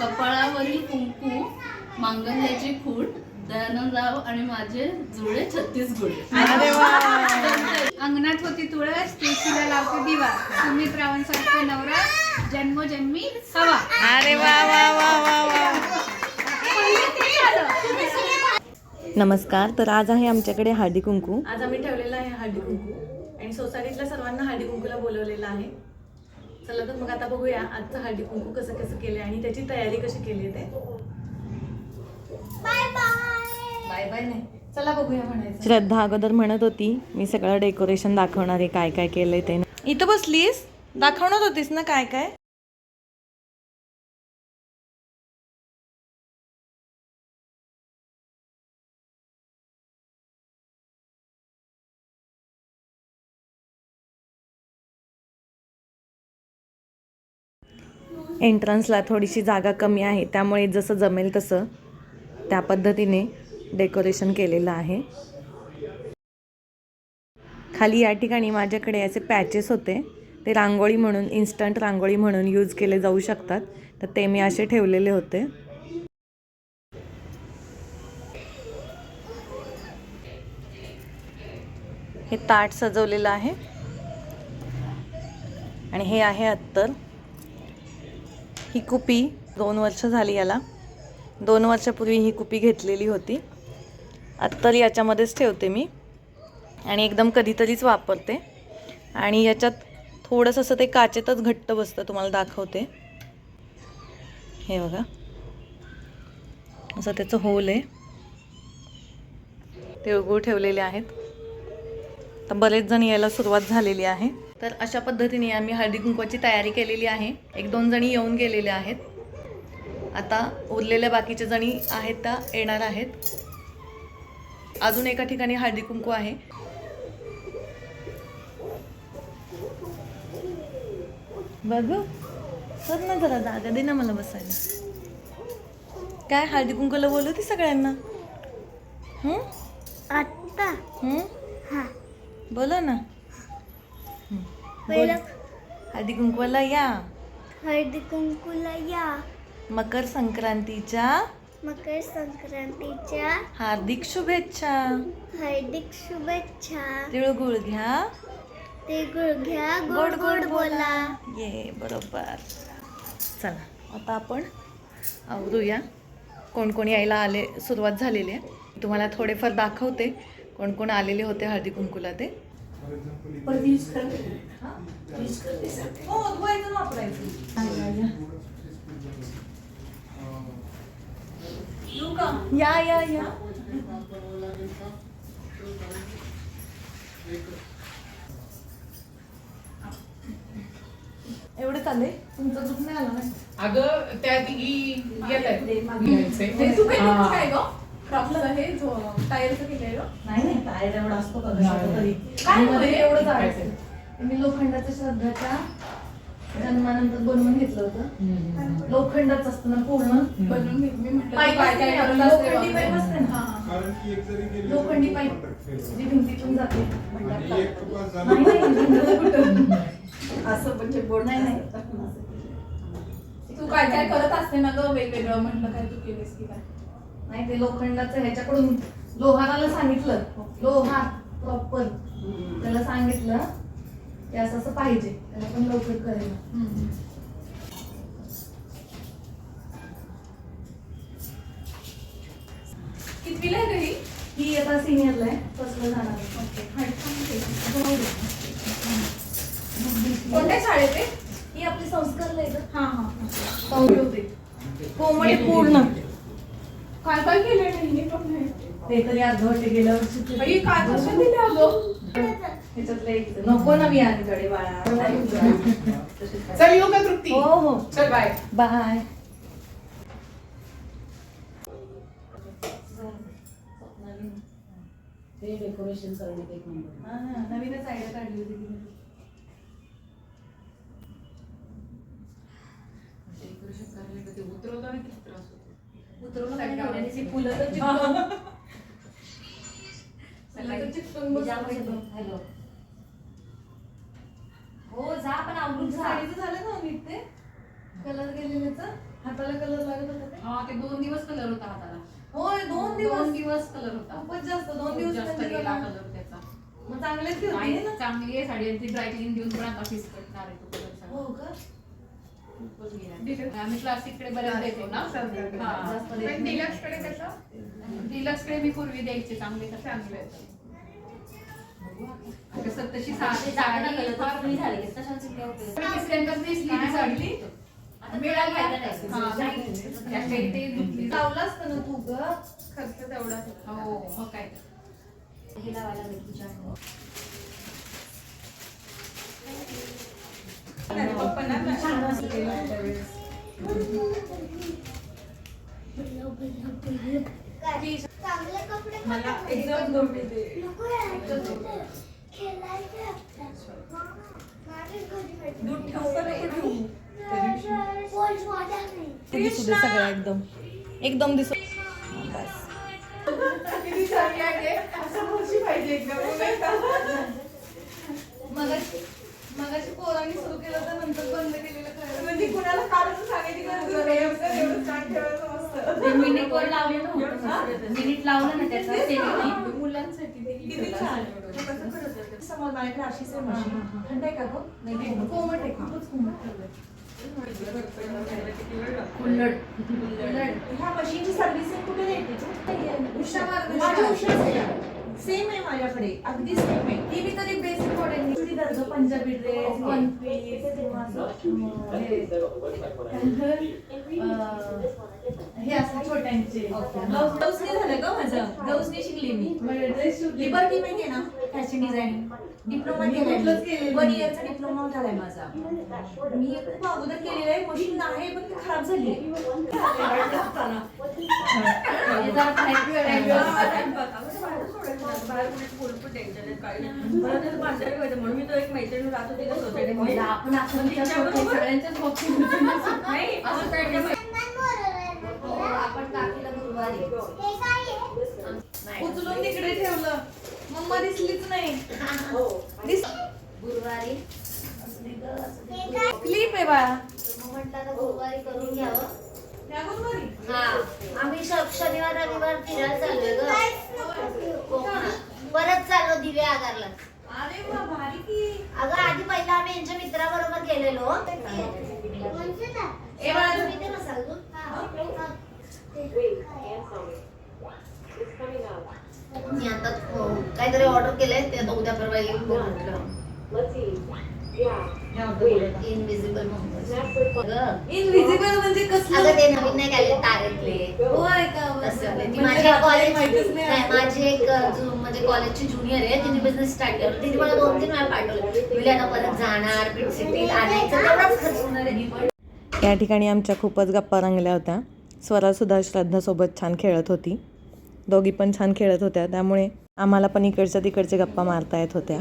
कपाळावरील कुंकू मांगल्याची खूट दयानंदराव आणि माझे जुळे छत्तीस गुण अरे वा. अंगणात होती तुळस तुळशीला लावते दिवा. सुमित रावांसारखं नवरा जन्मोजन्मी हवा. अरे वा वा वा वा वा. नमस्कार तर आज आहे आमच्याकडे हळदी कुंकू. आज आम्ही ठेवलेला आहे हळदी कुंकू. आणि सोसायटीतल्या सर्वांना हळदी कुंकूला बोलवलेलं आहे. चला तर मग आता बघूया आजचं हळदी कुंकू कसं कसं केलं आणि त्याची तयारी कशी केली ते. बाय बाय नाही. चला बघूया म्हणायचं. श्रद्धा अगोदर म्हणत होती मी सगळं डेकोरेशन दाखवणार आहे काय काय केलंय ते. इथं बसलीस? दाखवणार होतीस ना काय काय एंट्रन्सला थोडीशी जागा कमी आहे त्यामुळे जसं जमेल तसं त्या पद्धतीने डेकोरेशन केलेलं आहे. खाली या ठिकाणी माझ्याकडे असे पॅचेस होते. ते रांगोळी म्हणून इन्स्टंट रांगोळी म्हणून यूज केले जाऊ शकतात. तर ते मी असे ठेवलेले होते. हे ताट सजवलेलं आहे. आणि हे आहे अत्तर. ही कुपी दोन वर्ष झाली याला. दोन वर्षापूर्वी ही कुपी घेतलेली होती. आत्ता याच्यामध्येच ठेवते मी. आणि एकदम कधीतरीच वापरते. आणि याच्यात थोडंसं असं ते काचेतच घट्ट बसतं तुम्हाला दाखवते. हे बघा. असं त्याचं होल आहे. तिळगुळ ठेवलेले आहेत. तर बरेच जण यायला सुरुवात झालेली आहे. तर अशा पद्धतीने आम्ही हळदी कुंकवाची तयारी केलेली आहे. एक दोन जणी येऊन गेलेल्या आहेत. आता उरलेल्या बाकीच्या जणी आहेत त्या येणार आहेत. अजून एका ठिकाणी हळदी कुंकू आहे. बघू. सर ना जरा जागा दे ना मला बसायला. काय हळदी कुंकूला बोलवते सगळ्यांना? हं? आत्ता. हं? हा. बोला ना. बोल. हळदी कुंकवाला या. हळदी कुंकूला या. मकर संक्रांतीच्या. मकर संक्रांतीच्या. हार्दिक शुभेच्छा. हार्दिक शुभेच्छा. तिळगुळ घ्या. ते गुळ घ्या. गोड गोड बोला. ये बरोबर. चला आता आपण आवरूया. कोण कोण यायला आले सुरुवात झालेली आहे. तुम्हाला थोडेफार दाखवते. कोण कोण आलेले होते हळदी कुंकूला ते? हो. या या या. एवढे चालले तुमचं दूध नाही आलं ना? अगं त्या तिघी येत आहेत काय ग? हे जो टायरचं केलंय नाही नाही टायर एवढा असतो का? कशाचा तरी. काय मध्ये मध्ये? एवढं जायचं मी लोखंडाच्या श्रद्धाच्या जन्मानंतर बनवून घेतलं होतं. लोखंडाच असतं ना पूर्ण? बनवून मी लोखंडी पाईप. असते ना कारण की एक जरी गेली लोखंडी पाईप. जी भिंतीतून जाते. असं म्हणजे बोर्ड नाही नाही. तू काय काय करत असते ना ग? वेगवेगळं म्हटलं काय तू केलीस की काय? नाही ते लोखंडाचं ह्याच्याकडून लोहाराला सांगितलं. लोहार प्रॉपर त्याला सांगितलं की असं असं पाहिजे. त्याला पण लवकर करेल कितवीला आहे घरी? ही आता सिनियरला आहे. फर्स्टला जाणार. कोणत्या शाळेत आहे? ही आपली संस्कारला आहे का हा हा. संस्कृत होते कोमळे पूर्ण. काय केलं नाही पण नाही ते तरी वर्षी बाई, काय कसं दिलं अगं. ह्याच्यातलं एक नको ना मी आणकडे बाळा. चल येऊ का तृप्ती? हो हो. चल बाय. बाय. ते डेकोरेशन करण्यात एक नंबर. नवीनच आयडिया काढली होती तिने. डेकोरेशन करायला का ते उतरवताना किती त्रास होतो. उतरवलं सगळं नाही आवडतं. आवडायची फुलं तर चिपकून- फुलं तर चिपकून बसतात एकदम. हॅलो. हो जा पण आवडून जा. साडीचं झालं ना नीट ते? कलर केलेल्याचा? हाताला कलर लागत होता ते? हा ते दोन दिवस कलर होता हाताला. होय दोन दिवस? दिवस कलर होता. खूपच जास्त दोन दिवस जास्त गेला कलर. कलर त्याचा. मग चांगलेच ना? चांगली आहे साडी आणि ती ड्राय क्लीन देऊन पण आता फिसकटणार आहे तो कलर हो का? आम्ही क्लासिककडे बऱ्याच देतो ना. हा. पण नाही. डिलक्सकडे कसं? डिलक्सकडे मी पूर्वी द्यायचे चांगले का चांगले कसं तशी साडी साडी फार ती साडी मिळाली हा. लावलं असतं ना तू ग? खर्च तेवढा हो मग काय? चांगले कपडे मला एकदम. दूध दिसू दे सगळं एकदम. एकदम दिसू. बस. मगाशी मगाशी पोरांनी सुरू केलं तर नंतर बंद केलेलं. म्हणजे कुणाला काढून सांगायची गरज नाही. एवढं- एवढं छान ठेवायचं मस्त. मिनिट वर लावलं नव्हतं मिनिट लावलं ना त्याचा सेवेने मुलांसाठी किती छान. समोर माझ्याकडे अशीच आहे मशीन. थंड आहे का गं? नाही, कोमट आहे खूपच कोमट ह्या मशीनची सर्व्हिसिंग कुठे सेम आहे माझ्याकडे. अगदी सेम आहे. ती मी कधी basic model churidar Punjabi dress one piece किंवा हे. असं छोट्यांचे. ब्लाऊज ब्लाऊज नाही झालं का माझं. ब्लाऊज नाही शिकली मी. ड्रेस लिबर्टी माहिती आहे ना फॅशन डिझायनिंग डिप्लोमा केलाय वन इयरचा डिप्लोमा झालाय माझा. मी खूप अगोदर केलेलं आहे. मशीन आहे पण ती खराब झाली आहे. हे जरा खायची वेळ आहे. म्हणजे आपण असं विचार करतो, सगळ्यांच्याच बाबतीत असं. काय नाही. हो, आपण हे काय? उचलून तिकडे ठेवलं. मम्मा दिसलीच नाही. दिस गुरुवारी हे काय? क्लिप आहे बाळा मग म्हटलं आता गुरुवारी करून घ्यावं त्या गुरुवारी हा आम्ही श- शनिवार रविवार फिरायला चाललोय ग कोकणात परत चाललो दिवे आगारला अरे वा भारी की अगं आधी पहिला आम्ही यांच्या मित्राबरोबर गेलेलो कोणचं ना? ए बाळा तुम्ही ते नसाल तू? मी आता हो, काहीतरी ऑर्डर केलंय ते आता उद्या परवा येईल म्हटलं. इनविजिबल इनविजिबल म्हणजे कसलं? अगं ते नवीन नाही आले? तारेतले. होय का? तसं. ती म्हणजे माझी आपल्याला कॉलेज माहितीच नाही नाही माझी एक जु- म्हणजे कॉलेजची ज्युनियर आहे तिने बिझनेस स्टार्ट केला. तिने मला दोन तीन वेळा पाठवलं. मी आता परत जाणार पिट सिटीत आणायचं तेवढाच खर्च होणार आहे. या ठिकाणी आमच्या खूपच गप्पा रंगल्या होत्या. स्वरासुद्धा श्रद्धासोबत छान खेळत होती. दोघी पण छान खेळत होत्या त्यामुळे आम्हाला पण इकडच्या तिकडचे गप्पा मारता येत होत्या.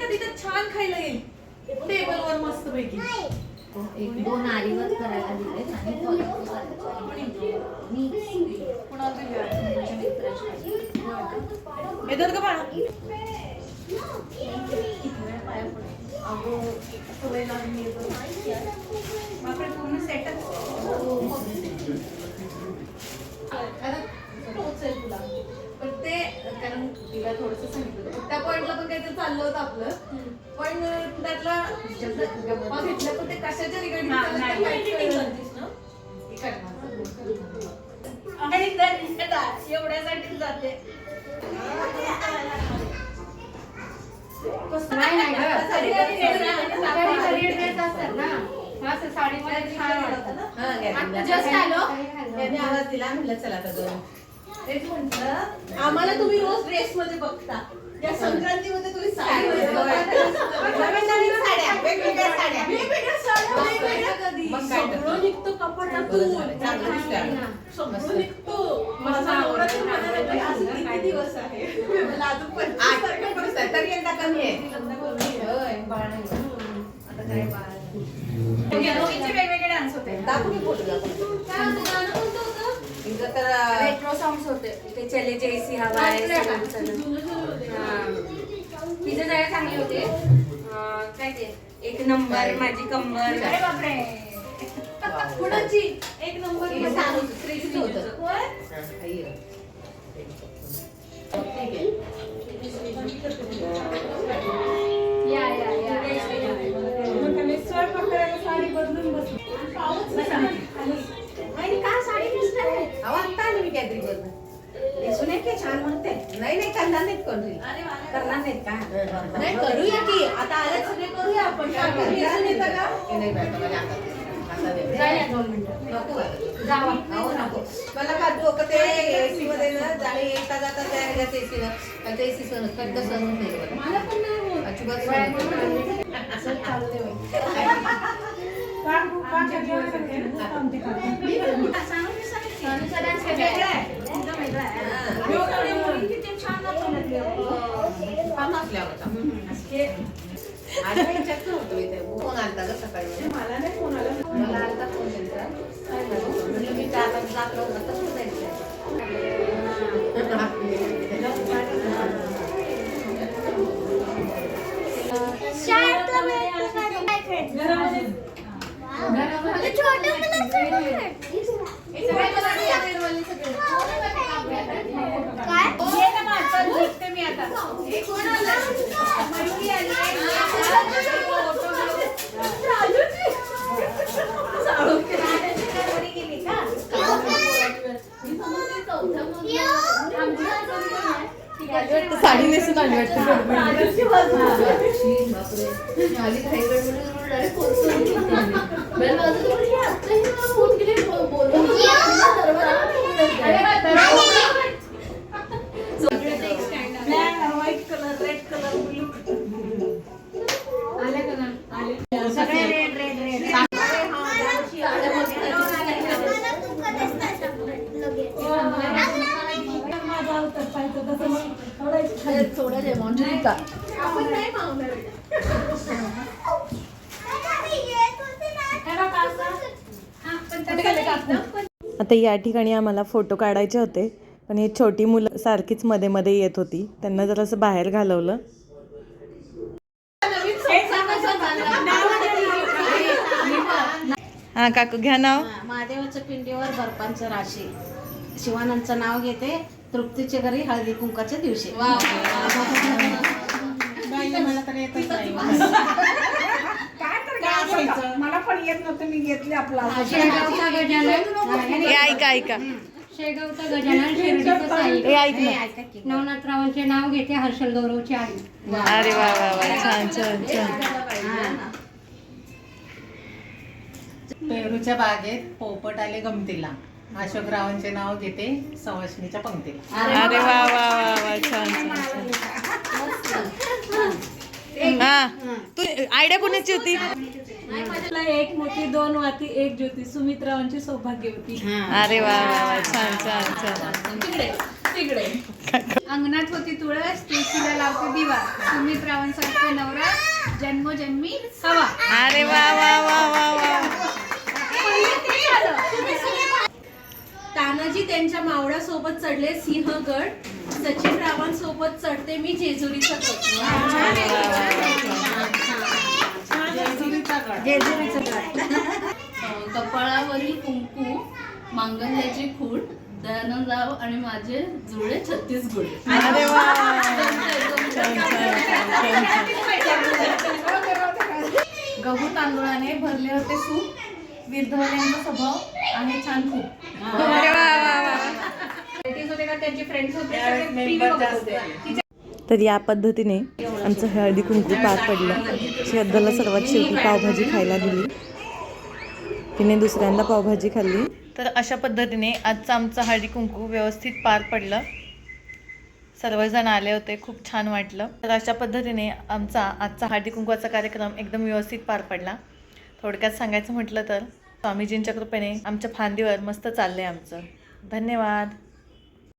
हे हे छान खायला येईल. मस्त पैकी एक दोन आरीवर करायला दिले आणि हे धर का बाळा. बापरे पूर्ण सेटच पोहोचेल तुला. पण ते कारण तिला थोडस सांगितलं. त्या पॉइंटला पण काहीतरी चाललं होतं आपलं. पण त्यातला गप्पा घेतल्या पण ते कशाच्या रिगार्डिंग जस्ट आलो. त्याने आवाज दिला. म्हटलं चला आता दोन. तेच म्हटलं आम्हाला तुम्ही रोज ड्रेस मध्ये बघता. या संक्रांतीमध्ये तुम्ही साडी नवीन नवीन साड्या वेगवेगळ्या साड्या. वेगवेगळ्या साड्या वेगवेगळ्या कधी? सगळं निघतं कपाटातून. सगळं माझा किती दिवस आहे? मला अजून पंचवीस तारखेपर्यंत तरी यंदा कमी आहे. आता काय बाळ? दोघींचे वेगवेगळे डान्स होते. रेट्रो सॉंग्स होते. ते चले जैसी हवा आहे हा. तिचे जागा चांगले होते. काय ते? एक नंबर माझी कंबर अरे बापरे. कुणाची? एक नंबर या या. छान म्हणते नाही नाही करणार नाहीत कोण करणार नाहीत का नाही करूया की आता आले सगळे करूया आपण दिसून येतं का नाही बाई, मला आता नको. जावा अहो, नको. मला का डोकं ते एसी मध्ये ना जाणे येता जाता त्या ह्याच्यात एसी ना एसी कधी होत नाही मला. मला पण नाही होत. अजिबात. असं. फोन आलता ग सकाळी मला नाही फोन आला मला आलता फोन त्यांचा? म्हणलं मी आता जात नव्हतं कसं जायचं शाळेतलं आता या ठिकाणी आम्हाला फोटो काढायचे होते पण ही छोटी मुलं सारखीच मध्ये मध्ये येत होती. त्यांना जरासं बाहेर घालवलं. हा काकू घ्या नाव. महादेवाच्या पिंडीवर बर्फांचं राशी. शिवानंदचं नाव घेते तृप्तीच्या घरी हळदी कुंकाच्या दिवशी. मला तर येतच नाही. येत नव्हतं मी घेतले आपला शेगावचा गजानन. हे ऐका ऐका. शेगावचा गजानन शिर्डीचं साई. हे ऐक. ना ऐका की. नवनाथरावांचे नाव घेते हर्षल गौरवची आई. अरे वा वा वा. छान छान छान. पेरूच्या बागेत पोपट आले गमतीला. अशोकरावांचे नाव घेते सवाष्णीच्या पंक्तीला अरे वा. वा वा वा छान छान छान. हा. तू आयडिया कोणाची होती? एक मोठी दोन वाती एक ज्योती. सुमित्रावांची सौभाग्यवती. अरे वा छान छान छान. अंगणात होती तुळस तुळशीला लावते दिवा. सुमित्रावांसारखा नवरा जन्मोजन्मी हवा. अरे वा वा वा वा वा. तानाजी त्यांच्या मावळ्यासोबत चढले सिंहगड. सचिन रावांसोबत चढते मी जेजुरीचा गड कपाळावरील कुंकू मांगल्याची खूण दयानंदराव आणि माझे जुळे छत्तीस छान गहू तांदूळाने भरले होते सूप. विरधवल्यांचा स्वभाव आणि छान खूप. तर या पद्धतीने आमचं हळदी कुंकू पार पडलं. श्रद्धाला सर्वात शेवटी पावभाजी खायला दिली. तिने दुसऱ्यांदा पावभाजी खाल्ली. तर अशा पद्धतीने आजचा आमचा हळदी कुंकू व्यवस्थित पार पडलं. सर्वजण आले होते खूप छान वाटलं. तर अशा पद्धतीने आमचा आजचा हळदी कुंकवाचा कार्यक्रम एकदम व्यवस्थित पार पडला. थोडक्यात सांगायचं म्हटलं तर स्वामीजींच्या कृपेने आमच्या फांदीवर मस्त चाललंय आमचं. धन्यवाद.